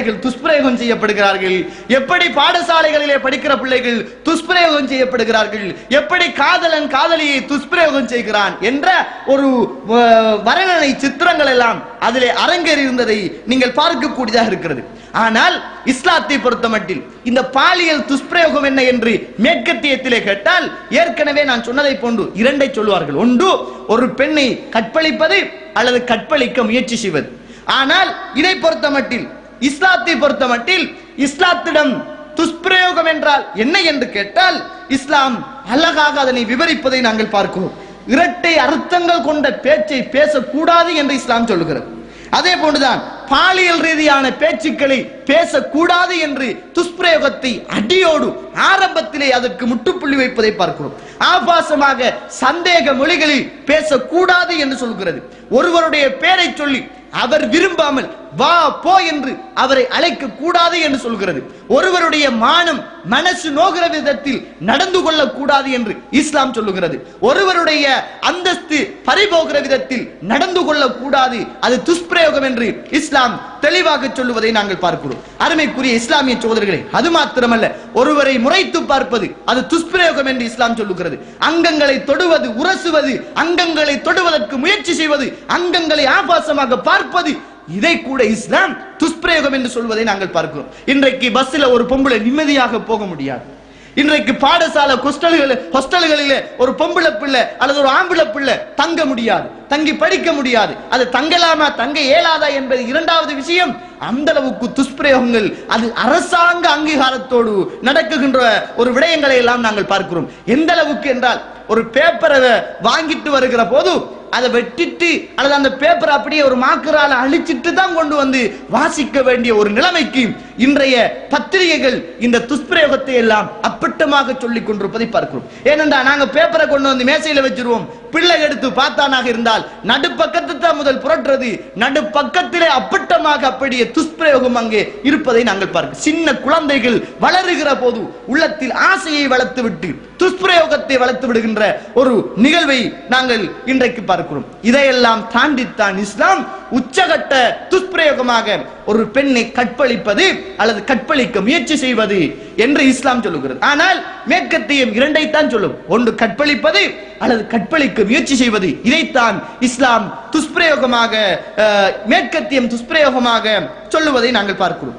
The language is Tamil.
பிள்ளைகள் துஷ்பிரயோகம் செய்யப்படுகிறார்கள். எப்படி பாடசாலைகளிலே படிக்கிற பிள்ளைகள் துஷ்பிரயோகம் செய்யப்படுகிறார்கள். எப்படி காதலன் காதலியை துஷ்பிரயோகம் செய்கிறான் என்ற ஒரு வரணனை சித்திரங்கள் எல்லாம் அதிலே அரங்கேறி இருந்ததை நீங்கள் பார்க்கக்கூடியதாக இருக்கிறது. ஆனால் இஸ்லாத்தை பொறுத்த மட்டில் இந்த பாலியல் துஷ்பிரயோகம் என்ன என்று மேற்கத்தியத்திலே கேட்டால் ஏற்கனவே நான் சொன்னதை போன்று இரண்டை சொல்வார்கள். ஒன்று ஒரு பெண்ணை கற்பழிப்பது அல்லது கற்பழிக்க முயற்சி செய்வது. ஆனால் இதை பொறுத்த மட்டில் இஸ்லாத்தை பொறுத்தமட்டில் இஸ்லாத்திடம் துஷ்பிரயோகம் என்றால் என்ன என்று கேட்டால் இஸ்லாம் அழகாக அதனை விவரிப்பதை நாங்கள் பார்க்கிறோம். இரட்டை அர்த்தங்கள் கொண்ட பேச்சை பேசக்கூடாது என்று இஸ்லாம் சொல்லுகிறது. அதே போன்றுதான் பாலியல் ரீதியான பேச்சுக்களை பேசக்கூடாது என்று துஷ்பிரயோகத்தை அடியோடு ஆரம்பத்திலே அதற்கு முட்டுப்புள்ளி வைப்பதை பார்க்கிறோம். ஆபாசமாக சந்தேக மொழிகளில் பேசக்கூடாது என்று சொல்கிறது. ஒருவருடைய பெயரை சொல்லி அவர் விரும்பாமல் வா போ என்று அவரை அழைக்க கூடாது என்று சொல்கிறது. ஒருவருடைய மானம் மனசு நோகிற விதத்தில் நடந்து கொள்ள கூடாது என்று இஸ்லாம் சொல்லுகிறது. ஒருவருடைய அந்தஸ்து பறிபோகிற விதத்தில் நடந்து கொள்ள கூடாது அது துஷ்பிரயோகம் என்று இஸ்லாம் தெளிவாக சொல்லுவதை நாங்கள் பார்க்கிறோம். அருமைக்குரிய இஸ்லாமிய சோதர்களே அது மாத்திரமல்ல ஒருவரை முறைத்து பார்ப்பது அது துஷ்பிரயோகம் என்று இஸ்லாம் சொல்லுகிறது. அங்கங்களை தொடுவது உரசுவது அங்கங்களை தொடுவதற்கு முயற்சி செய்வது அங்கங்களை ஆபாசமாக பார்ப்பது இதை கூட இஸ்லாம் துஷ்பிரயோகம் என்று சொல்வதை நாங்கள் பார்க்கிறோம். இன்றைக்கு பஸ்ல ஒரு பொம்பளை நிம்மதியாக போக முடியாது. இன்றைக்கு பாடசாலை ஹாஸ்டல்கள் ஹொஸ்டல்களிலே ஒரு பொம்பளை பிள்ளை அல்லது ஒரு ஆம்பளை பிள்ளை தங்க முடியாது. தங்கி படிக்க முடியாது. அது தங்கலாமா தங்க இயலாதா என்பது இரண்டாவது விஷயம். அந்த அளவுக்கு துஷ்பிரயோகங்கள் அது அரசாங்க அங்கீகாரத்தோடு நடக்குகின்ற ஒரு விடயங்களை எல்லாம் நாங்கள் பார்க்கிறோம். எந்த அளவுக்கு என்றால் ஒரு பேப்பரை வாங்கிட்டு வருகிற போது அதை வெட்டிட்டு அல்லது அந்த பேப்பர் அப்படியே ஒரு மாக்கரால் அழிச்சிட்டு தான் கொண்டு வந்து வாசிக்க வேண்டிய ஒரு நிலைமைக்கு இன்றைய பத்திரிகைகள் இந்த துஷ்பிரயோகத்தை எல்லாம் அப்பட்டமாக சொல்லிக் கொண்டிருப்பதை பார்க்கிறோம். ஏனென்றா நாங்க பேப்பரை கொண்டு வந்து மேசையில வச்சிருவோம். பிள்ளை எடுத்து பார்த்தானாக இருந்தால் நடுப்பக்கத்து தான் முதல் புரட்டுறது. நடுப்பக்கத்திலே அப்பட்டமாக அப்படியே துஷ்பிரயோகம் அங்கே இருப்பதை நாங்கள் பார்க்க சின்ன குழந்தைகள் வளருகிற போது உள்ளத்தில் ஆசையை வளர்த்து விட்டு துஷ்பிரயோகத்தை வளர்த்து விடுகின்ற ஒரு நிகழ்வை நாங்கள் இன்றைக்கு பார்க்கிறோம். இதையெல்லாம் தாண்டித்தான் இஸ்லாம் உச்சகட்ட துஷ்பிரயோகமாக ஒரு பெண்ணை கற்பழிப்பது அல்லது கற்பழிக்க முயற்சி செய்வது என்று இஸ்லாம் சொல்லுகிறது. ஆனால் மேற்கத்தியம் இரண்டைத்தான் சொல்லும். ஒன்று கற்பழிப்பது அல்லது கற்பழிக்க முயற்சி செய்வது. இதைத்தான் இஸ்லாம் துஷ்பிரயோகமாக மேற்கத்தியம் துஷ்பிரயோகமாக சொல்லுவதை நாங்கள் பார்க்கிறோம்.